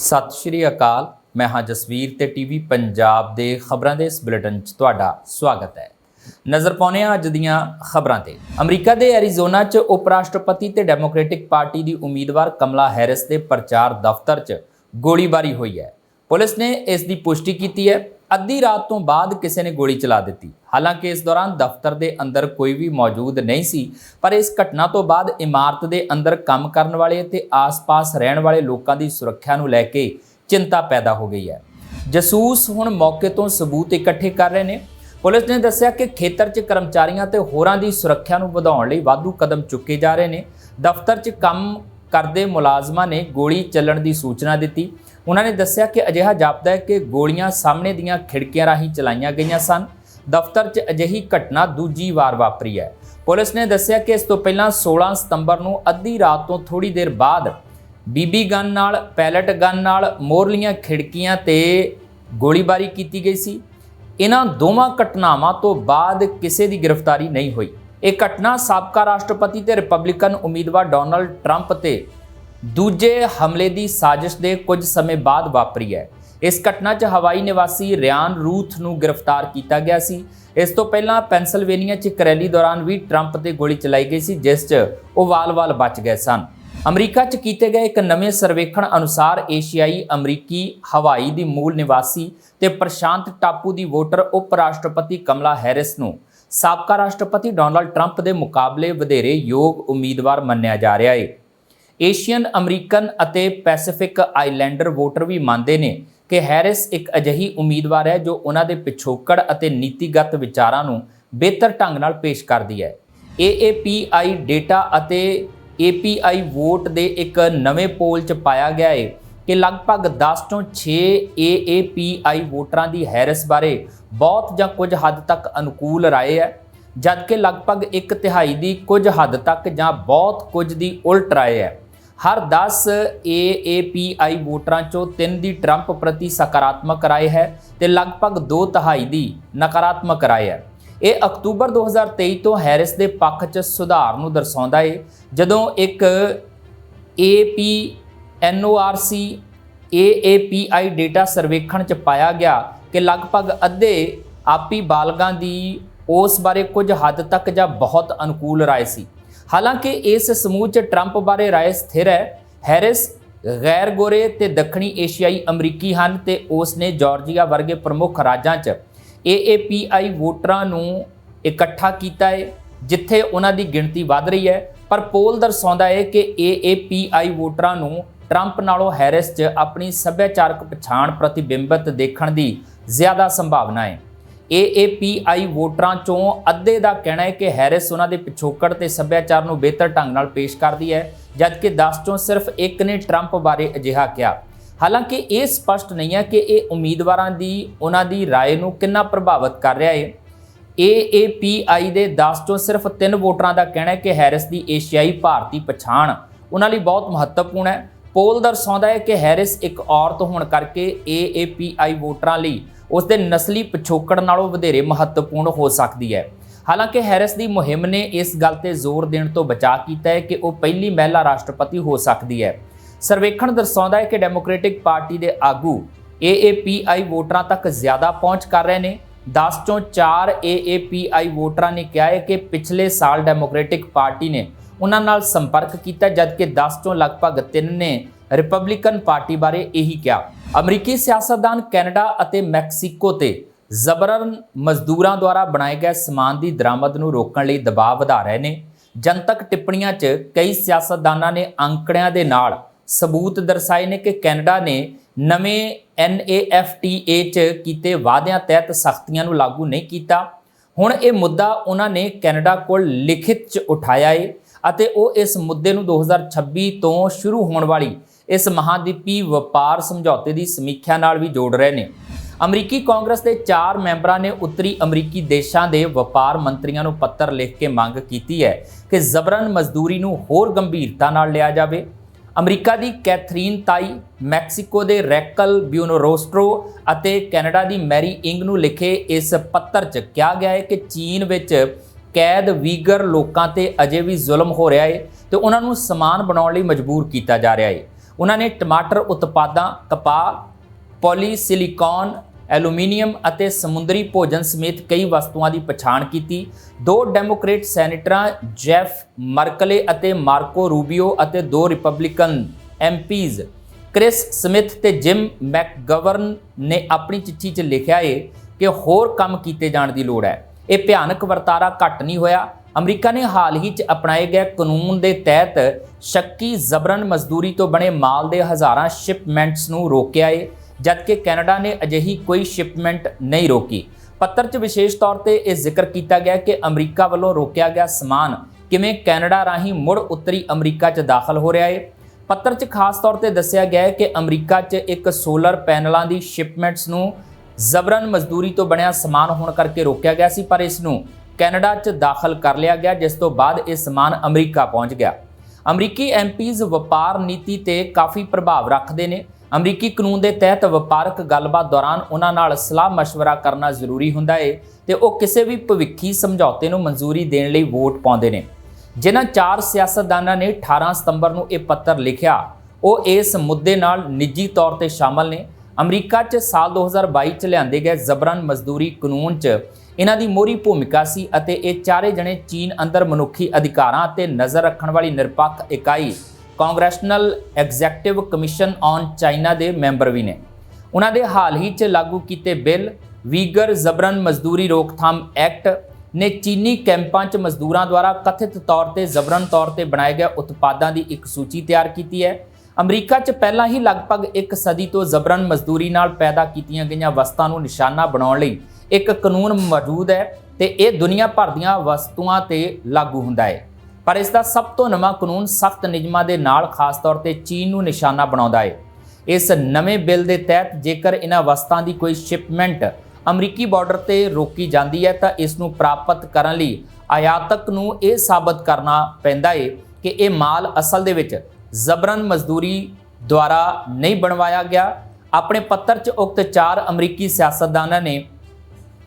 ਸਤਿ ਸ਼੍ਰੀ ਅਕਾਲ। ਮੈਂ ਹਾਂ ਜਸਵੀਰ ਤੇ ਟੀਵੀ ਪੰਜਾਬ ਦੇ ਖਬਰਾਂ ਦੇ ਇਸ ਬੁਲੇਟਿਨ 'ਚ ਤੁਹਾਡਾ ਸਵਾਗਤ ਹੈ। ਨਜ਼ਰ ਪਾਉਂਦੇ ਹਾਂ ਅੱਜ ਦੀਆਂ ਖਬਰਾਂ ਤੇ। ਅਮਰੀਕਾ ਦੇ ਐਰੀਜ਼ੋਨਾ 'ਚ ਉਪ ਰਾਸ਼ਟਰਪਤੀ ਤੇ ਡੈਮੋਕ੍ਰੈਟਿਕ ਪਾਰਟੀ ਦੀ ਉਮੀਦਵਾਰ ਕਮਲਾ ਹੈਰਿਸ ਦੇ ਪ੍ਰਚਾਰ ਦਫ਼ਤਰ 'ਚ ਗੋਲੀਬਾਰੀ ਹੋਈ ਹੈ। ਪੁਲਿਸ ਨੇ ਇਸ ਦੀ ਪੁਸ਼ਟੀ ਕੀਤੀ ਹੈ। ਅੱਧੀ ਰਾਤ ਤੋਂ ਬਾਅਦ ਕਿਸੇ ਨੇ ਗੋਲੀ ਚਲਾ ਦਿੱਤੀ। ਹਾਲਾਂਕਿ ਇਸ ਦੌਰਾਨ ਦਫ਼ਤਰ ਦੇ ਅੰਦਰ ਕੋਈ ਵੀ ਮੌਜੂਦ ਨਹੀਂ ਸੀ, ਪਰ ਇਸ ਘਟਨਾ ਤੋਂ ਬਾਅਦ ਇਮਾਰਤ ਦੇ ਅੰਦਰ ਕੰਮ ਕਰਨ ਵਾਲੇ ਤੇ ਆਸ-ਪਾਸ ਰਹਿਣ ਵਾਲੇ ਲੋਕਾਂ ਦੀ ਸੁਰੱਖਿਆ ਨੂੰ ਲੈ ਕੇ ਚਿੰਤਾ ਪੈਦਾ ਹੋ ਗਈ ਹੈ। ਜਸੂਸ ਹੁਣ ਮੌਕੇ ਤੋਂ ਸਬੂਤ ਇਕੱਠੇ ਕਰ ਰਹੇ ਨੇ। ਪੁਲਿਸ ਨੇ ਦੱਸਿਆ ਕਿ ਖੇਤਰ 'ਚ ਕਰਮਚਾਰੀਆਂ ਤੇ ਹੋਰਾਂ ਦੀ ਸੁਰੱਖਿਆ ਨੂੰ ਵਧਾਉਣ ਲਈ ਵਾਧੂ ਕਦਮ ਚੁੱਕੇ ਜਾ ਰਹੇ ਨੇ। ਦਫ਼ਤਰ 'ਚ ਕੰਮ ਕਰਦੇ ਮੁਲਾਜ਼ਮਾਂ ਨੇ ਗੋਲੀ ਚੱਲਣ ਦੀ ਸੂਚਨਾ ਦਿੱਤੀ। ਉਹਨਾਂ ਨੇ ਦੱਸਿਆ ਕਿ ਅਜਿਹਾ ਜਾਪਦਾ ਹੈ ਕਿ ਗੋਲੀਆਂ ਸਾਹਮਣੇ ਦੀਆਂ ਖਿੜਕੀਆਂ ਰਾਹੀਂ ਚਲਾਈਆਂ ਗਈਆਂ ਸਨ। ਦਫ਼ਤਰ 'ਚ ਅਜਿਹੀ ਘਟਨਾ ਦੂਜੀ ਵਾਰ ਵਾਪਰੀ ਹੈ। ਪੁਲਿਸ ਨੇ ਦੱਸਿਆ ਕਿ ਇਸ ਤੋਂ ਪਹਿਲਾਂ 16 ਸਤੰਬਰ ਨੂੰ ਅੱਧੀ ਰਾਤ ਤੋਂ ਥੋੜੀ ਦੇਰ ਬਾਅਦ ਬੀਬੀ ਗਨ ਨਾਲ, ਪੈਲਟ ਗਨ ਨਾਲ ਮੋਰਲੀਆਂ ਖਿੜਕੀਆਂ ਤੇ ਗੋਲੀਬਾਰੀ ਕੀਤੀ ਗਈ ਸੀ। ਇਹਨਾਂ ਦੋਵਾਂ ਘਟਨਾਵਾਂ ਤੋਂ ਬਾਅਦ ਕਿਸੇ ਦੀ ਗ੍ਰਿਫਤਾਰੀ ਨਹੀਂ ਹੋਈ। ਇਹ ਘਟਨਾ ਸਾਬਕਾ ਰਾਸ਼ਟਰਪਤੀ ਤੇ ਰਿਪਬਲਿਕਨ ਉਮੀਦਵਾਰ ਡੋਨਲਡ ਟਰੰਪ ਤੇ ਦੂਜੇ ਹਮਲੇ ਦੀ ਸਾਜ਼ਿਸ਼ ਦੇ ਕੁਝ ਸਮੇਂ ਬਾਅਦ ਵਾਪਰੀ ਹੈ। ਇਸ ਘਟਨਾ 'ਚ ਹਵਾਈ ਨਿਵਾਸੀ ਰਿਆਨ ਰੂਥ ਨੂੰ ਗ੍ਰਿਫਤਾਰ ਕੀਤਾ ਗਿਆ ਸੀ। ਇਸ ਤੋਂ ਪਹਿਲਾਂ ਪੈਨਸਿਲਵੇਨੀਆ 'ਚ ਇੱਕ ਰੈਲੀ ਦੌਰਾਨ ਵੀ ਟਰੰਪ ਤੇ ਗੋਲੀ ਚਲਾਈ ਗਈ ਸੀ, ਜਿਸ 'ਚ ਉਹ ਵਾਲ-ਵਾਲ ਬਚ ਗਏ ਸਨ। ਅਮਰੀਕਾ 'ਚ ਕੀਤੇ ਗਏ ਇੱਕ ਨਵੇਂ ਸਰਵੇਖਣ ਅਨੁਸਾਰ ਏਸ਼ੀਆਈ ਅਮਰੀਕੀ ਹਵਾਈ ਦੀ ਮੂਲ ਨਿਵਾਸੀ ਤੇ ਪ੍ਰਸ਼ਾਂਤ ਟਾਪੂ ਦੀ ਵੋਟਰ ਉਪ ਰਾਸ਼ਟਰਪਤੀ ਕਮਲਾ ਹੈਰਿਸ ਨੂੰ ਸਾਬਕਾ ਰਾਸ਼ਟਰਪਤੀ ਡੋਨਲਡ ਟਰੰਪ ਦੇ ਮੁਕਾਬਲੇ ਵਧੇਰੇ ਯੋਗ ਉਮੀਦਵਾਰ ਮੰਨਿਆ ਜਾ ਰਿਹਾ ਹੈ ਏਸ਼ੀਅਨ, ਅਮਰੀਕਨ ਅਤੇ ਪੈਸੀਫਿਕ ਆਈਲੈਂਡਰ ਵੋਟਰ ਵੀ ਮੰਨਦੇ ਨੇ ਕਿ ਹੈਰਿਸ ਇੱਕ ਅਜਿਹੀ ਉਮੀਦਵਾਰ ਹੈ ਜੋ ਉਹਨਾਂ ਦੇ ਪਿਛੋਕੜ ਅਤੇ ਨੀਤੀਗਤ ਵਿਚਾਰਾਂ ਨੂੰ ਬਿਹਤਰ ਢੰਗ ਨਾਲ ਪੇਸ਼ ਕਰਦੀ ਹੈ। AAPI ਡੇਟਾ ਅਤੇ API ਵੋਟ ਦੇ ਇੱਕ ਨਵੇਂ ਪੋਲ 'ਚ ਪਾਇਆ ਗਿਆ ਹੈ ਕਿ ਲਗਭਗ 10 ਤੋਂ 6 AAPI ਵੋਟਰਾਂ ਦੀ ਹੈਰਿਸ ਬਾਰੇ ਬਹੁਤ ਜਾਂ ਕੁਝ ਹੱਦ ਤੱਕ ਅਨੁਕੂਲ ਰਾਏ ਹੈ, ਜਦਕਿ ਲਗਭਗ ਇੱਕ ਤਿਹਾਈ ਦੀ ਕੁਝ ਹੱਦ ਤੱਕ ਜਾਂ ਬਹੁਤ ਕੁਝ ਦੀ ਉਲਟ ਰਾਏ ਹੈ। ਹਰ 10 AAPI ਵੋਟਰਾਂ ਚੋਂ 3 ਦੀ ਟਰੰਪ ਪ੍ਰਤੀ ਸਕਾਰਾਤਮਕ ਰਾਏ ਹੈ ਤੇ ਲਗਭਗ 2 ਤਿਹਾਈ ਦੀ ਨਕਾਰਾਤਮਕ ਰਾਏ ਹੈ। ਇਹ ਅਕਤੂਬਰ 2023 ਤੋਂ ਹੈਰਿਸ ਦੇ ਪੱਖ 'ਚ ਸੁਧਾਰ ਨੂੰ ਦਰਸਾਉਂਦਾ ਹੈ ਜਦੋਂ ਇੱਕ AP NORC AAPI ਡੇਟਾ ਸਰਵੇਖਣ 'ਚ ਪਾਇਆ ਗਿਆ ਕਿ ਲਗਭਗ ਅੱਧੇ ਆਪੀ ਬਾਲਗਾਂ ਦੀ ਉਸ ਬਾਰੇ ਕੁਝ ਹੱਦ ਤੱਕ ਜਾਂ ਬਹੁਤ ਅਨੁਕੂਲ ਰਾਏ ਸੀ। ਹਾਲਾਂਕਿ ਇਸ ਸਮੂਹ 'ਚ ਟਰੰਪ ਬਾਰੇ ਰਾਏ ਸਥਿਰ ਹੈ। ਹੈਰਿਸ ਗੈਰ ਗੋਰੇ ਤੇ ਦੱਖਣੀ ਏਸ਼ੀਆਈ ਅਮਰੀਕੀ ਹਨ ਤੇ ਉਸ ਨੇ ਜਾਰਜੀਆ ਵਰਗੇ ਪ੍ਰਮੁੱਖ ਰਾਜਾਂ 'ਚ AAPI ਵੋਟਰਾਂ ਨੂੰ ਇਕੱਠਾ ਕੀਤਾ ਹੈ, ਜਿੱਥੇ ਉਹਨਾਂ ਦੀ ਗਿਣਤੀ ਵੱਧ ਰਹੀ ਹੈ। ਪਰ ਪੋਲ ਦਰਸਾਉਂਦਾ ਹੈ ਕਿ AAPI ਵੋਟਰਾਂ ਨੂੰ ਟਰੰਪ ਨਾਲੋਂ ਹੈਰਿਸ 'ਚ ਆਪਣੀ ਸੱਭਿਆਚਾਰਕ ਪਛਾਣ ਪ੍ਰਤੀਬਿੰਬਤ ਦੇਖਣ ਦੀ ਜ਼ਿਆਦਾ ਸੰਭਾਵਨਾ ਹੈ AAPI ਵੋਟਰਾਂ ਚੋਂ ਅੱਧੇ ਦਾ ਕਹਿਣਾ ਹੈ ਕਿ ਹੈਰਿਸ ਉਹਨਾਂ ਦੇ ਪਿਛੋਕੜ ਤੇ ਸੱਭਿਆਚਾਰ ਨੂੰ ਬਿਹਤਰ ਢੰਗ ਨਾਲ ਪੇਸ਼ ਕਰਦੀ ਹੈ ਜਦਕਿ 10 ਚੋਂ ਸਿਰਫ ਇੱਕ ਨੇ ਟਰੰਪ ਬਾਰੇ ਅਜਿਹਾ ਕਿਹਾ ਹਾਲਾਂਕਿ ਇਹ ਸਪਸ਼ਟ ਨਹੀਂ ਹੈ ਕਿ ਇਹ ਉਮੀਦਵਾਰਾਂ ਦੀ ਉਹਨਾਂ ਦੀ رائے ਨੂੰ ਕਿੰਨਾ ਪ੍ਰਭਾਵਿਤ ਕਰ ਰਿਹਾ ਹੈ AAPI ਦੇ 10 ਚੋਂ ਸਿਰਫ 3 ਵੋਟਰਾਂ ਦਾ ਕਹਿਣਾ ਹੈ ਕਿ ਹੈਰਿਸ ਦੀ ਏਸ਼ੀਆਈ ਭਾਰਤੀ ਪਛਾਣ ਉਹਨਾਂ ਲਈ ਬਹੁਤ ਮਹੱਤਵਪੂਰਨ ਹੈ ਪੋਲ ਦਰਸਾਉਂਦਾ ਹੈ ਕਿ ਹੈਰਿਸ ਇੱਕ ਔਰਤ ਹੋਣ ਕਰਕੇ AAPI ਵੋਟਰਾਂ ਲਈ ਉਸ ਦੇ ਨਸਲੀ ਪਿਛੋਕੜ ਨਾਲੋਂ ਵਧੇਰੇ ਮਹੱਤਵਪੂਰਨ ਹੋ ਸਕਦੀ ਹੈ। ਹਾਲਾਂਕਿ ਹੈਰਿਸ ਦੀ ਮੁਹਿੰਮ ਨੇ ਇਸ ਗੱਲ ਤੇ ਜ਼ੋਰ ਦੇਣ ਤੋਂ ਬਚਾ ਕੀਤਾ ਹੈ ਕਿ ਉਹ ਪਹਿਲੀ ਮਹਿਲਾ ਰਾਸ਼ਟਰਪਤੀ ਹੋ ਸਕਦੀ ਹੈ। ਸਰਵੇਖਣ ਦਰਸਾਉਂਦਾ ਹੈ ਕਿ ਡੈਮੋਕ੍ਰੈਟਿਕ ਪਾਰਟੀ ਦੇ ਆਗੂ AAPI ਵੋਟਰਾਂ ਤੱਕ ਜ਼ਿਆਦਾ ਪਹੁੰਚ ਕਰ ਰਹੇ ਨੇ। 10 ਚੋਂ 4 AAPI ਵੋਟਰਾਂ ਨੇ ਕਿਹਾ ਹੈ ਕਿ ਪਿਛਲੇ ਸਾਲ ਡੈਮੋਕ੍ਰੈਟਿਕ ਪਾਰਟੀ ਨੇ ਉਹਨਾਂ ਨਾਲ ਸੰਪਰਕ ਕੀਤਾ, ਜਦਕਿ 10 ਤੋਂ ਲਗਭਗ 3 ਨੇ ਰਿਪਬਲਿਕਨ ਪਾਰਟੀ ਬਾਰੇ ਇਹੀ ਕਿਹਾ। ਅਮਰੀਕੀ ਸਿਆਸਤਦਾਨ ਕੈਨੇਡਾ ਅਤੇ ਮੈਕਸੀਕੋ ਤੇ ਜ਼ਬਰਨ ਮਜ਼ਦੂਰਾਂ ਦੁਆਰਾ ਬਣਾਏ ਗਏ ਸਮਾਨ ਦੀ ਦਰਾਮਦ ਨੂੰ ਰੋਕਣ ਲਈ ਦਬਾਅ ਵਧਾ ਰਹੇ ਨੇ। ਜਨਤਕ ਟਿੱਪਣੀਆਂ 'ਚ ਕਈ ਸਿਆਸਤਦਾਨਾਂ ਨੇ ਅੰਕੜਿਆਂ ਦੇ ਨਾਲ ਸਬੂਤ ਦਰਸਾਏ ਨੇ ਕਿ ਕੈਨੇਡਾ ਨੇ ਨਵੇਂ NAFTA 'ਚ ਕੀਤੇ ਵਾਅਦਿਆਂ ਤਹਿਤ ਸਖਤੀਆਂ ਨੂੰ ਲਾਗੂ ਨਹੀਂ ਕੀਤਾ। ਹੁਣ ਇਹ ਮੁੱਦਾ ਉਹਨਾਂ ਨੇ ਕੈਨੇਡਾ ਕੋਲ ਲਿਖਿਤ 'ਚ ਉਠਾਇਆ ਏ। ਅਤੇ ਉਹ ਇਸ ਮੁੱਦੇ ਨੂੰ 2026 ਤੋਂ ਸ਼ੁਰੂ ਹੋਣ ਵਾਲੀ ਇਸ ਮਹਾਦੀਪੀ ਵਪਾਰ ਸਮਝੌਤੇ ਦੀ ਸਮੀਖਿਆ ਨਾਲ ਵੀ ਜੋੜ ਰਹੇ ਨੇ। ਅਮਰੀਕੀ ਕਾਂਗਰਸ ਦੇ 4 ਮੈਂਬਰਾਂ ਨੇ ਉੱਤਰੀ ਅਮਰੀਕੀ ਦੇਸ਼ਾਂ ਦੇ ਵਪਾਰ ਮੰਤਰੀਆਂ ਨੂੰ ਪੱਤਰ ਲਿਖ ਕੇ ਮੰਗ ਕੀਤੀ ਹੈ ਕਿ ਜ਼ਬਰਨ ਮਜ਼ਦੂਰੀ ਨੂੰ ਹੋਰ ਗੰਭੀਰਤਾ ਨਾਲ ਲਿਆ ਜਾਵੇ। ਅਮਰੀਕਾ ਦੀ ਕੈਥਰੀਨ ਤਾਈ, ਮੈਕਸੀਕੋ ਦੇ ਰੈਕਲ ਬਿਊਨੋਰੋਸਟਰੋ ਅਤੇ ਕੈਨੇਡਾ ਦੀ ਮੈਰੀ ਇੰਗ ਨੂੰ ਲਿਖੇ ਇਸ ਪੱਤਰ 'ਚ ਕਿਹਾ ਗਿਆ ਹੈ ਕਿ ਚੀਨ ਵਿੱਚ ਕੈਦ ਵੀਗਰ ਲੋਕਾਂ ਤੇ ਅਜੇ ਵੀ ਜ਼ੁਲਮ ਹੋ ਰਿਹਾ ਏ ਤੇ ਉਹਨਾਂ ਨੂੰ ਸਮਾਨ ਬਣਾਉਣ ਲਈ ਮਜਬੂਰ ਕੀਤਾ ਜਾ ਰਿਹਾ ਏ। ਉਹਨਾਂ ਨੇ ਟਮਾਟਰ, ਉਤਪਾਦਾਂ, ਕਪਾਹ, ਪੋਲੀਸਿਲਿਕੌਨ, ਐਲੂਮੀਨੀਅਮ ਅਤੇ ਸਮੁੰਦਰੀ ਭੋਜਨ ਸਮੇਤ ਕਈ ਵਸਤੂਆਂ ਦੀ ਪਛਾਣ ਕੀਤੀ। ਦੋ ਡੈਮੋਕ੍ਰੇਟ ਸੈਨੇਟਰਾਂ, ਜੈਫ ਮਰਕਲੇ ਅਤੇ ਮਾਰਕੋ ਰੂਬੀਓ ਅਤੇ ਦੋ ਰਿਪਬਲਿਕਨ ਐਮਪੀਜ਼, ਕ੍ਰਿਸ ਸਮਿਥ ਤੇ ਜਿਮ ਮੈਕਗਵਰਨ ਨੇ ਆਪਣੀ ਚਿੱਠੀ 'ਚ ਲਿਖਿਆ ਏ ਕਿ ਹੋਰ ਕੰਮ ਕੀਤੇ ਜਾਣ ਦੀ ਲੋੜ ਹੈ। ਇਹ ਭਿਆਨਕ ਵਰਤਾਰਾ ਘੱਟ ਨਹੀਂ ਹੋਇਆ। ਅਮਰੀਕਾ ਨੇ ਹਾਲ ਹੀ 'ਚ ਅਪਣਾਏ ਗਏ ਕਾਨੂੰਨ ਦੇ ਤਹਿਤ ਸ਼ੱਕੀ ਜ਼ਬਰਨ ਮਜ਼ਦੂਰੀ ਤੋਂ ਬਣੇ ਮਾਲ ਦੇ ਹਜ਼ਾਰਾਂ ਸ਼ਿਪਮੈਂਟਸ ਨੂੰ ਰੋਕਿਆ ਏ, ਜਦਕਿ ਕੈਨੇਡਾ ਨੇ ਅਜਿਹੀ ਕੋਈ ਸ਼ਿਪਮੈਂਟ ਨਹੀਂ ਰੋਕੀ। ਪੱਤਰ 'ਚ ਵਿਸ਼ੇਸ਼ ਤੌਰ ਤੇ ਇਹ ਜ਼ਿਕਰ ਕੀਤਾ ਗਿਆ ਕਿ ਅਮਰੀਕਾ ਵੱਲੋਂ ਰੋਕਿਆ ਗਿਆ ਸਮਾਨ ਕਿਵੇਂ ਕੈਨੇਡਾ ਰਾਹੀਂ ਮੁੜ ਉੱਤਰੀ ਅਮਰੀਕਾ 'ਚ ਦਾਖਲ ਹੋ ਰਿਹਾ ਏ। ਪੱਤਰ 'ਚ ਖਾਸ ਤੌਰ ਤੇ ਦੱਸਿਆ ਗਿਆ ਹੈ ਕਿ ਅਮਰੀਕਾ 'ਚ ਇੱਕ ਸੋਲਰ ਪੈਨਲਾਂ ਦੀ ਸ਼ਿਪਮੈਂਟਸ ਨੂੰ ਜ਼ਬਰਨ ਮਜ਼ਦੂਰੀ ਤੋਂ ਬਣਿਆ ਸਮਾਨ ਹੋਣ ਕਰਕੇ ਰੋਕਿਆ ਗਿਆ ਸੀ, ਪਰ ਇਸ ਨੂੰ ਕੈਨੇਡਾ 'ਚ ਦਾਖਲ ਕਰ ਲਿਆ ਗਿਆ, ਜਿਸ ਤੋਂ ਬਾਅਦ ਇਹ ਸਮਾਨ ਅਮਰੀਕਾ ਪਹੁੰਚ ਗਿਆ। ਅਮਰੀਕੀ ਐਮਪੀਜ਼ ਵਪਾਰ ਨੀਤੀ ਤੇ ਕਾਫੀ ਪ੍ਰਭਾਵ ਰੱਖਦੇ ਨੇ। ਅਮਰੀਕੀ ਕਾਨੂੰਨ ਦੇ ਤਹਿਤ ਵਪਾਰਕ ਗੱਲਬਾਤ ਦੌਰਾਨ ਉਹਨਾਂ ਨਾਲ ਸਲਾਹ مشਵਰਾ ਕਰਨਾ ਜ਼ਰੂਰੀ ਹੁੰਦਾ ਏ ਤੇ ਉਹ ਕਿਸੇ ਵੀ ਭਵਿੱਖੀ ਸਮਝੌਤੇ ਨੂੰ ਮਨਜ਼ੂਰੀ ਦੇਣ ਲਈ ਵੋਟ ਪਾਉਂਦੇ ਨੇ। ਜਿਨ੍ਹਾਂ ਚਾਰ ਸਿਆਸਤਦਾਨਾਂ ਨੇ 18 ਸਤੰਬਰ ਨੂੰ ਇਹ ਪੱਤਰ ਲਿਖਿਆ, ਉਹ ਇਸ ਮੁੱਦੇ ਨਾਲ ਨਿੱਜੀ ਤੌਰ ਤੇ ਸ਼ਾਮਲ ਨੇ। ਅਮਰੀਕਾ 'ਚ ਸਾਲ 2022 'ਚ ਲਿਆਂਦੇ ਗਏ ਜ਼ਬਰਨ ਮਜ਼ਦੂਰੀ ਕਾਨੂੰਨ 'ਚ ਇਹਨਾਂ ਦੀ ਮੋਹਰੀ ਭੂਮਿਕਾ ਸੀ ਅਤੇ ਇਹ ਚਾਰੇ ਜਣੇ ਚੀਨ ਅੰਦਰ ਮਨੁੱਖੀ ਅਧਿਕਾਰਾਂ ਤੇ ਨਜ਼ਰ ਰੱਖਣ ਵਾਲੀ ਨਿਰਪੱਖ ਇਕਾਈ congressional executive commission on China ਦੇ ਮੈਂਬਰ ਵੀ ਨੇ। ਉਹਨਾਂ ਦੇ ਹਾਲ ਹੀ 'ਚ ਲਾਗੂ ਕੀਤੇ ਬਿੱਲ, ਵੀਗਰ ਜ਼ਬਰਨ ਮਜ਼ਦੂਰੀ ਰੋਕਥਾਮ ਐਕਟ ਨੇ ਚੀਨੀ ਕੈਂਪਾਂ 'ਚ ਮਜ਼ਦੂਰਾਂ ਦੁਆਰਾ ਕਥਿਤ ਤੌਰ ਤੇ ਜ਼ਬਰਨ ਤੌਰ ਤੇ ਬਣਾਏ ਗਏ ਉਤਪਾਦਾਂ ਦੀ ਇੱਕ ਸੂਚੀ ਤਿਆਰ ਕੀਤੀ ਹੈ। ਅਮਰੀਕਾ 'ਚ ਪਹਿਲਾਂ ਹੀ ਲਗਭਗ ਇੱਕ ਸਦੀ ਤੋਂ ਜ਼ਬਰਨ ਮਜ਼ਦੂਰੀ ਨਾਲ ਪੈਦਾ ਕੀਤੀਆਂ ਗਈਆਂ ਵਸਤਾਂ ਨੂੰ ਨਿਸ਼ਾਨਾ ਬਣਾਉਣ ਲਈ ਇੱਕ ਕਾਨੂੰਨ ਮੌਜੂਦ ਹੈ ਤੇ ਇਹ ਦੁਨੀਆ ਭਰ ਦੀਆਂ ਵਸਤੂਆਂ ਤੇ ਲਾਗੂ ਹੁੰਦਾ ਹੈ। ਪਰ ਇਸ ਦਾ ਸਭ ਤੋਂ ਨਵਾਂ ਕਾਨੂੰਨ ਸਖਤ ਨਿਯਮਾਂ ਦੇ ਨਾਲ ਖਾਸ ਤੌਰ ਤੇ ਚੀਨ ਨੂੰ ਨਿਸ਼ਾਨਾ ਬਣਾਉਂਦਾ ਹੈ। ਇਸ ਨਵੇਂ ਬਿੱਲ ਦੇ ਤਹਿਤ ਜੇਕਰ ਇਹਨਾਂ ਵਸਤਾਂ ਦੀ ਕੋਈ ਸ਼ਿਪਮੈਂਟ ਅਮਰੀਕੀ ਬਾਰਡਰ ਤੇ ਰੋਕੀ ਜਾਂਦੀ ਹੈ ਤਾਂ ਇਸ ਨੂੰ ਪ੍ਰਾਪਤ ਕਰਨ ਲਈ ਆਯਾਤਕ ਨੂੰ ਇਹ ਸਾਬਤ ਕਰਨਾ ਪੈਂਦਾ ਹੈ ਕਿ ਇਹ ਮਾਲ ਅਸਲ ਦੇ ਵਿੱਚ ਜ਼ਬਰਨ ਮਜ਼ਦੂਰੀ ਦੁਆਰਾ ਨਹੀਂ ਬਣਵਾਇਆ ਗਿਆ। ਆਪਣੇ ਪੱਤਰ 'ਚ ਉਕਤ ਚਾਰ ਅਮਰੀਕੀ ਸਿਆਸਤਦਾਨਾਂ ਨੇ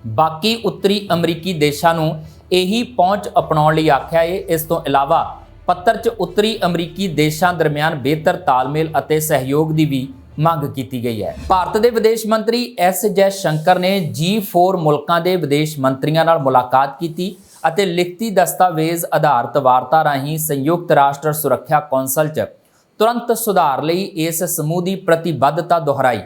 ਬਾਕੀ ਉੱਤਰੀ ਅਮਰੀਕੀ ਦੇਸ਼ਾਂ ਨੂੰ ਇਹੀ ਪਹੁੰਚ ਅਪਣਾਉਣ ਲਈ ਆਖਿਆ। ਹੈ ਇਸ ਤੋਂ ਇਲਾਵਾ ਪੱਤਰ 'ਚ ਉੱਤਰੀ ਅਮਰੀਕੀ ਦੇਸ਼ਾਂ ਦਰਮਿਆਨ ਬਿਹਤਰ ਤਾਲਮੇਲ ਅਤੇ ਸਹਿਯੋਗ ਦੀ ਵੀ ਮੰਗ ਕੀਤੀ ਗਈ ਹੈ। ਭਾਰਤ ਦੇ ਵਿਦੇਸ਼ ਮੰਤਰੀ ਐਸ ਜੈ ਸ਼ੰਕਰ ਨੇ G4 ਮੁਲਕਾਂ ਦੇ ਵਿਦੇਸ਼ ਮੰਤਰੀਆਂ ਨਾਲ ਮੁਲਾਕਾਤ ਕੀਤੀ। ਅਤੇ ਲਿਖਤੀ ਦਸਤਾਵੇਜ਼ ਆਧਾਰਿਤ ਵਾਰਤਾ ਰਾਹੀਂ ਸੰਯੁਕਤ ਰਾਸ਼ਟਰ ਸੁਰੱਖਿਆ ਕੌਂਸਲ 'ਚ ਤੁਰੰਤ ਸੁਧਾਰ ਲਈ ਇਸ ਸਮੂਹ ਦੀ ਪ੍ਰਤੀਬੱਧਤਾ ਦੁਹਰਾਈ।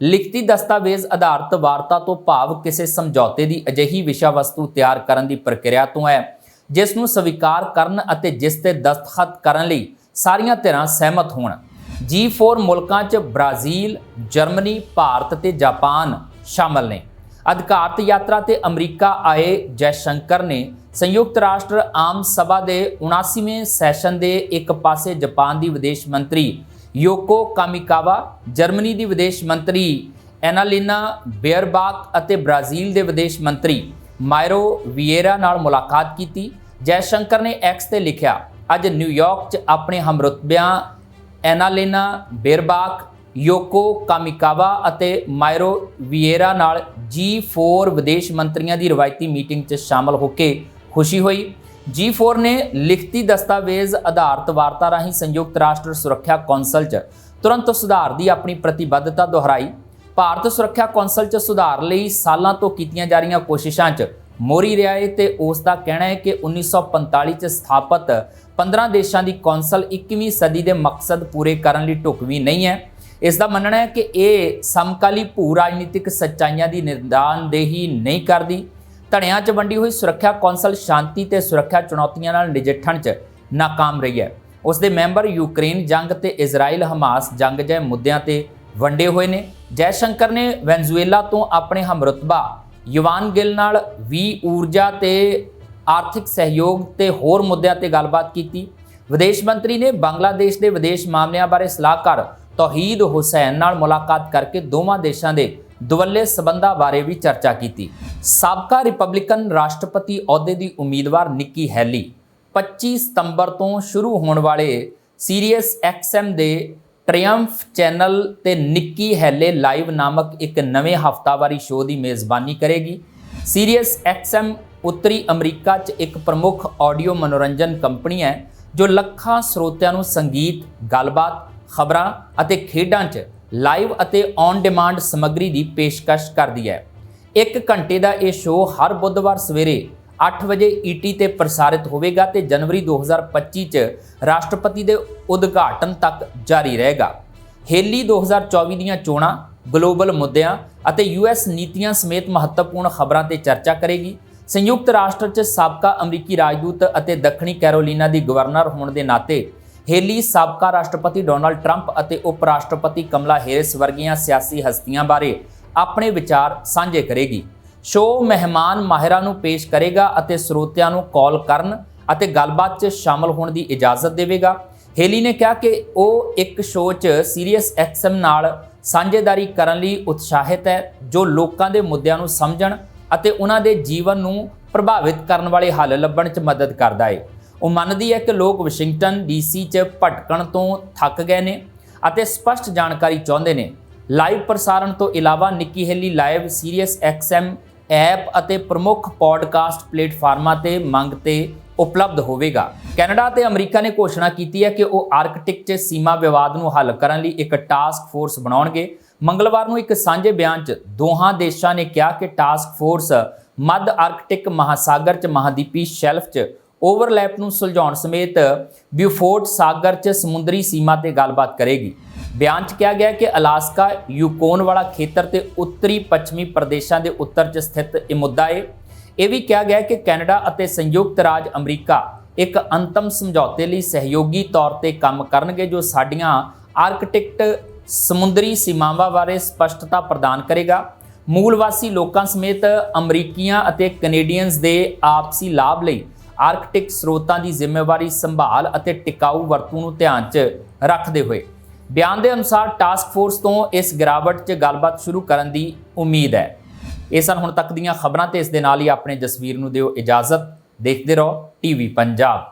ਲਿਖਤੀ ਦਸਤਾਵੇਜ਼ ਆਧਾਰਿਤ ਵਾਰਤਾ ਤੋਂ ਭਾਵ ਕਿਸੇ ਸਮਝੌਤੇ ਦੀ ਅਜਿਹੀ ਵਿਸ਼ਾ ਵਸਤੂ ਤਿਆਰ ਕਰਨ ਦੀ ਪ੍ਰਕਿਰਿਆ ਤੋਂ ਹੈ ਜਿਸ ਨੂੰ ਸਵੀਕਾਰ ਕਰਨ ਅਤੇ ਜਿਸ ਤੇ ਦਸਤਖਤ ਕਰਨ ਲਈ ਸਾਰੀਆਂ ਧਿਰਾਂ ਸਹਿਮਤ ਹੋਣ। G4 ਮੁਲਕਾਂ 'ਚ ਬ੍ਰਾਜ਼ੀਲ, ਜਰਮਨੀ, ਭਾਰਤ ਤੇ ਜਾਪਾਨ ਸ਼ਾਮਲ ਨੇ। ਅਧਿਕਾਰਤ ਯਾਤਰਾ ਤੇ ਅਮਰੀਕਾ ਆਏ ਜੈਸ਼ੰਕਰ ਨੇ ਸੰਯੁਕਤ ਰਾਸ਼ਟਰ ਆਮ ਸਭਾ ਦੇ 79ਵੇਂ ਸੈਸ਼ਨ ਦੇ ਇੱਕ ਪਾਸੇ ਜਾਪਾਨ ਦੀ ਵਿਦੇਸ਼ ਮੰਤਰੀ ਯੋਕੋ ਕਾਮਿਕਾਵਾ, ਜਰਮਨੀ ਦੀ ਵਿਦੇਸ਼ ਮੰਤਰੀ ਐਨਾਲੀਨਾ ਬੇਅਰਬਾਕ ਅਤੇ ਬ੍ਰਾਜ਼ੀਲ ਦੇ ਵਿਦੇਸ਼ ਮੰਤਰੀ ਮਾਇਰੋ ਵੀਏਰਾ ਨਾਲ ਮੁਲਾਕਾਤ ਕੀਤੀ। ਜੈਸ਼ੰਕਰ ਨੇ ਐਕਸ ਤੇ ਲਿਖਿਆ, ਅੱਜ ਨਿਊਯਾਰਕ 'ਚ ਆਪਣੇ ਹਮਰੁਤਬਿਆਂ ਐਨਾਲੀਨਾ ਬੇਅਰਬਾਕ, ਯੋਕੋ ਕਾਮਿਕਾਵਾ ਅਤੇ ਮਾਇਰੋ ਵੀਏਰਾ ਨਾਲ G4 ਵਿਦੇਸ਼ ਮੰਤਰੀਆਂ ਦੀ ਰਵਾਇਤੀ ਮੀਟਿੰਗ 'ਚ ਸ਼ਾਮਲ ਹੋ ਕੇ ਖੁਸ਼ੀ ਹੋਈ। G4 ਨੇ ਲਿਖਤੀ ਦਸਤਾਵੇਜ਼ ਆਧਾਰਿਤ ਵਾਰਤਾ ਰਾਹੀਂ ਸੰਯੁਕਤ ਰਾਸ਼ਟਰ ਸੁਰੱਖਿਆ ਕੌਂਸਲ 'ਚ ਤੁਰੰਤ ਸੁਧਾਰ ਦੀ ਆਪਣੀ ਪ੍ਰਤੀਬੱਧਤਾ ਦੁਹਰਾਈ। ਭਾਰਤ ਸੁਰੱਖਿਆ ਕੌਂਸਲ 'ਚ ਸੁਧਾਰ ਲਈ ਸਾਲਾਂ ਤੋਂ ਕੀਤੀਆਂ ਜਾ ਰਹੀਆਂ ਕੋਸ਼ਿਸ਼ਾਂ 'ਚ ਮੋਰੀ ਰਿਹਾ ਹੈ ਤੇ ਉਸ ਦਾ ਕਹਿਣਾ ਹੈ ਕਿ 1945 'ਚ ਸਥਾਪਿਤ 15 ਦੇਸ਼ਾਂ ਦੀ ਕੌਂਸਲ 21ਵੀਂ ਸਦੀ ਦੇ ਮਕਸਦ ਪੂਰੇ ਕਰਨ ਲਈ ਢੁਕਵੀਂ ਨਹੀਂ ਹੈ। ਇਸ ਦਾ ਮੰਨਣਾ ਹੈ ਕਿ ਇਹ ਸਮਕਾਲੀ ਭੂ ਰਾਜਨੀਤਿਕ ਸੱਚਾਈਆਂ ਦੀ ਨਿਰਦਾਨਦੇਹੀ ਨਹੀਂ ਕਰਦੀ। ਧੜਿਆਂ 'ਚ ਵੰਡੀ ਹੋਈ ਸੁਰੱਖਿਆ ਕੌਂਸਲ ਸ਼ਾਂਤੀ ਤੇ ਸੁਰੱਖਿਆ ਚੁਣੌਤੀਆਂ ਨਾਲ ਨਜਿੱਠਣ 'ਚ ਨਾਕਾਮ ਰਹੀ ਹੈ। ਉਸ ਦੇ ਮੈਂਬਰ ਯੂਕਰੇਨ ਜੰਗ ਤੇ ਇਜ਼ਰਾਈਲ ਹਮਾਸ ਜੰਗ ਜਿਹੇ ਮੁੱਦਿਆਂ ਤੇ ਵੰਡੇ ਹੋਏ ਨੇ। ਜੈ ਸ਼ੰਕਰ ਨੇ ਵੈਨਜ਼ੂਏਲਾ ਤੋਂ ਆਪਣੇ ਹਮਰਤਬਾ ਯਵਾਨ ਗਿਲ ਨਾਲ ਵੀ ਊਰਜਾ ਤੇ ਆਰਥਿਕ ਸਹਿਯੋਗ ਤੇ ਹੋਰ ਮੁੱਦਿਆਂ ਤੇ ਗੱਲਬਾਤ ਕੀਤੀ। ਵਿਦੇਸ਼ ਮੰਤਰੀ ਨੇ ਬੰਗਲਾਦੇਸ਼ ਦੇ ਵਿਦੇਸ਼ ਮਾਮਲਿਆਂ ਬਾਰੇ ਸਲਾਹਕਾਰ ਤੌਹੀਦ ਹੁਸੈਨ ਨਾਲ ਮੁਲਾਕਾਤ ਕਰਕੇ ਦੋਵਾਂ ਦੇਸ਼ਾਂ ਦੇ ਦੁਵੱਲੇ ਸਬੰਧਾਂ ਬਾਰੇ ਵੀ ਚਰਚਾ ਕੀਤੀ। ਸਾਬਕਾ ਰਿਪਬਲਿਕਨ ਰਾਸ਼ਟਰਪਤੀ ਅਹੁਦੇ ਦੀ ਉਮੀਦਵਾਰ ਨਿੱਕੀ ਹੈਲੀ 25 ਸਤੰਬਰ ਤੋਂ ਸ਼ੁਰੂ ਹੋਣ ਵਾਲੇ ਸੀਰੀਅਸ ਐਕਸਐਮ ਦੇ ਟ੍ਰਾਇੰਫ ਚੈਨਲ ਤੇ ਨਿੱਕੀ ਹੈਲੇ ਲਾਈਵ ਨਾਮਕ ਇੱਕ ਨਵੇਂ ਹਫਤਾਵਾਰੀ ਸ਼ੋਅ ਦੀ ਮੇਜ਼ਬਾਨੀ ਕਰੇਗੀ। ਸੀਰੀਅਸ ਐਕਸਐਮ ਉੱਤਰੀ ਅਮਰੀਕਾ 'ਚ ਇੱਕ ਪ੍ਰਮੁੱਖ ਆਡੀਓ ਮਨੋਰੰਜਨ ਕੰਪਨੀ ਹੈ ਜੋ ਲੱਖਾਂ ਸਰੋਤਿਆਂ ਨੂੰ ਸੰਗੀਤ, ਗੱਲਬਾਤ, ਖਬਰਾਂ ਅਤੇ ਖੇਡਾਂ 'ਚ ਲਾਈਵ ਅਤੇ ਔਨ ਡਿਮਾਂਡ ਸਮੱਗਰੀ ਦੀ ਪੇਸ਼ਕਸ਼ ਕਰਦੀ ਹੈ। ਇੱਕ ਘੰਟੇ ਦਾ ਇਹ ਸ਼ੋਅ ਹਰ ਬੁੱਧਵਾਰ ਸਵੇਰੇ 8 ਵਜੇ ਈਟੀ ਤੇ ਪ੍ਰਸਾਰਿਤ ਹੋਵੇਗਾ ਤੇ ਜਨਵਰੀ 2025 ਚ ਰਾਸ਼ਟਰਪਤੀ ਦੇ ਉਦਘਾਟਨ ਤੱਕ ਜਾਰੀ ਰਹੇਗਾ। ਹੇਲੀ 2024 ਦੀਆਂ ਚੋਣਾਂ, ਗਲੋਬਲ ਮੁੱਦਿਆਂ ਅਤੇ ਯੂਐਸ ਨੀਤੀਆਂ ਸਮੇਤ ਮਹੱਤਵਪੂਰਨ ਖਬਰਾਂ ਤੇ ਚਰਚਾ ਕਰੇਗੀ। ਸੰਯੁਕਤ ਰਾਸ਼ਟਰ 'ਚ ਸਾਬਕਾ ਅਮਰੀਕੀ ਰਾਜਦੂਤ ਅਤੇ ਦੱਖਣੀ ਕੈਰੋਲੀਨਾ ਦੀ ਗਵਰਨਰ ਹੋਣ ਦੇ ਨਾਤੇ ਹੇਲੀ ਸਾਬਕਾ ਰਾਸ਼ਟਰਪਤੀ ਡੋਨਾਲਡ ਟਰੰਪ ਅਤੇ ਉਪ ਰਾਸ਼ਟਰਪਤੀ ਕਮਲਾ ਹੈਰਿਸ ਵਰਗੀਆਂ ਸਿਆਸੀ ਹਸਤੀਆਂ ਬਾਰੇ ਆਪਣੇ ਵਿਚਾਰ ਸਾਂਝੇ ਕਰੇਗੀ। ਸ਼ੋਅ ਮਹਿਮਾਨ ਮਾਹਿਰਾਂ ਨੂੰ ਪੇਸ਼ ਕਰੇਗਾ ਅਤੇ ਸਰੋਤਿਆਂ ਨੂੰ ਕਾਲ ਕਰਨ ਅਤੇ ਗੱਲਬਾਤ 'ਚ ਸ਼ਾਮਲ ਹੋਣ ਦੀ ਇਜਾਜ਼ਤ ਦੇਵੇਗਾ। ਹੇਲੀ ਨੇ ਕਿਹਾ ਕਿ ਉਹ ਇੱਕ ਸ਼ੋਅ 'ਚ ਸੀਰੀਅਸ ਐਕਸਐਮ ਨਾਲ ਸਾਂਝੇਦਾਰੀ ਕਰਨ ਲਈ ਉਤਸ਼ਾਹਿਤ ਹੈ, ਜੋ ਲੋਕਾਂ ਦੇ ਮੁੱਦਿਆਂ ਨੂੰ ਸਮਝਣ ਅਤੇ ਉਹਨਾਂ ਦੇ ਜੀਵਨ ਨੂੰ ਪ੍ਰਭਾਵਿਤ ਕਰਨ ਵਾਲੇ ਹੱਲ ਲੱਭਣ 'ਚ ਮਦਦ ਕਰਦਾ ਹੈ ਉਹ ਮੰਨਦੀ ਹੈ ਕਿ ਲੋਕ ਵਾਸ਼ਿੰਗਟਨ ਡੀਸੀ 'ਚ ਭਟਕਣ ਤੋਂ ਥੱਕ ਗਏ ਨੇ ਅਤੇ ਸਪਸ਼ਟ ਜਾਣਕਾਰੀ ਚਾਹੁੰਦੇ ਨੇ। ਲਾਈਵ ਪ੍ਰਸਾਰਣ ਤੋਂ ਇਲਾਵਾ Nikki Haley live Sirius XM app ਅਤੇ ਪ੍ਰਮੁੱਖ ਪੋਡਕਾਸਟ ਪਲੇਟਫਾਰਮਾਂ ਤੇ ਮੰਗ ਤੇ ਉਪਲਬਧ ਹੋਵੇਗਾ। ਕੈਨੇਡਾ ਤੇ ਅਮਰੀਕਾ ਨੇ ਘੋਸ਼ਣਾ ਕੀਤੀ ਹੈ ਕਿ ਉਹ ਆਰਕਟਿਕ 'ਚ ਸੀਮਾ ਵਿਵਾਦ ਨੂੰ ਹੱਲ ਕਰਨ ਲਈ ਇੱਕ ਟਾਸਕ ਫੋਰਸ ਬਣਾਉਣਗੇ। ਮੰਗਲਵਾਰ ਨੂੰ ਇੱਕ ਸਾਂਝੇ ਬਿਆਨ 'ਚ ਦੋਹਾਂ ਦੇਸ਼ਾਂ ਨੇ ਕਿਹਾ ਕਿ ਟਾਸਕ ਫੋਰਸ ਮੱਧ ਆਰਕਟਿਕ ਮਹਾਸਾਗਰ 'ਚ ਮਹਾਦੀਪੀ ਸ਼ੈਲਫ 'ਚ ਓਵਰਲੈਪ ਨੂੰ ਸੁਲਝਾਉਣ ਸਮੇਤ ਬਿਊਫੋਰਟ ਸਾਗਰ 'ਚ ਸਮੁੰਦਰੀ ਸੀਮਾ ਤੇ ਗੱਲਬਾਤ ਕਰੇਗੀ। ਬਿਆਨ 'ਚ ਕਿਹਾ ਗਿਆ ਕਿ ਅਲਾਸਕਾ ਯੂਕੋਨ ਵਾਲਾ ਖੇਤਰ ਤੇ ਉੱਤਰੀ ਪੱਛਮੀ ਪ੍ਰਦੇਸ਼ਾਂ ਦੇ ਉੱਤਰ 'ਚ ਸਥਿਤ ਇਹ ਮੁੱਦਾ ਏ। ਇਹ ਵੀ ਕਿਹਾ ਗਿਆ ਕਿ ਕੈਨੇਡਾ ਅਤੇ ਸੰਯੁਕਤ ਰਾਜ ਅਮਰੀਕਾ ਇੱਕ ਅੰਤਮ ਸਮਝੌਤੇ ਲਈ ਸਹਿਯੋਗੀ ਤੌਰ ਤੇ ਕੰਮ ਕਰਨਗੇ ਜੋ ਸਾਡੀਆਂ ਆਰਕਟਿਕ ਸਮੁੰਦਰੀ ਸੀਮਾਵਾਂ ਬਾਰੇ ਸਪਸ਼ਟਤਾ ਪ੍ਰਦਾਨ ਕਰੇਗਾ। ਮੂਲਵਾਸੀ ਲੋਕਾਂ ਸਮੇਤ ਅਮਰੀਕੀਆਂ ਅਤੇ ਕੈਨੇਡੀਅਨਸ ਦੇ ਆਪਸੀ ਲਾਭ ਲਈ ਆਰਕਟਿਕ ਸਰੋਤਾਂ ਦੀ ਜ਼ਿੰਮੇਵਾਰੀ ਸੰਭਾਲ ਅਤੇ ਟਿਕਾਊ ਵਰਤੋਂ ਨੂੰ ਧਿਆਨ 'ਚ ਰੱਖਦੇ ਹੋਏ। ਬਿਆਨ ਦੇ ਅਨੁਸਾਰ ਟਾਸਕ ਫੋਰਸ ਤੋਂ ਇਸ ਗਿਰਾਵਟ 'ਚ ਗੱਲਬਾਤ ਸ਼ੁਰੂ ਕਰਨ ਦੀ ਉਮੀਦ ਹੈ। ਇਹ ਸਨ ਹੁਣ ਤੱਕ ਦੀਆਂ ਖਬਰਾਂ ਤੇ ਇਸ ਦੇ ਨਾਲ ਹੀ ਆਪਣੇ ਜਸਵੀਰ ਨੂੰ ਦਿਓ ਇਜਾਜ਼ਤ। ਦੇਖਦੇ ਰਹੋ ਟੀਵੀ ਪੰਜਾਬ।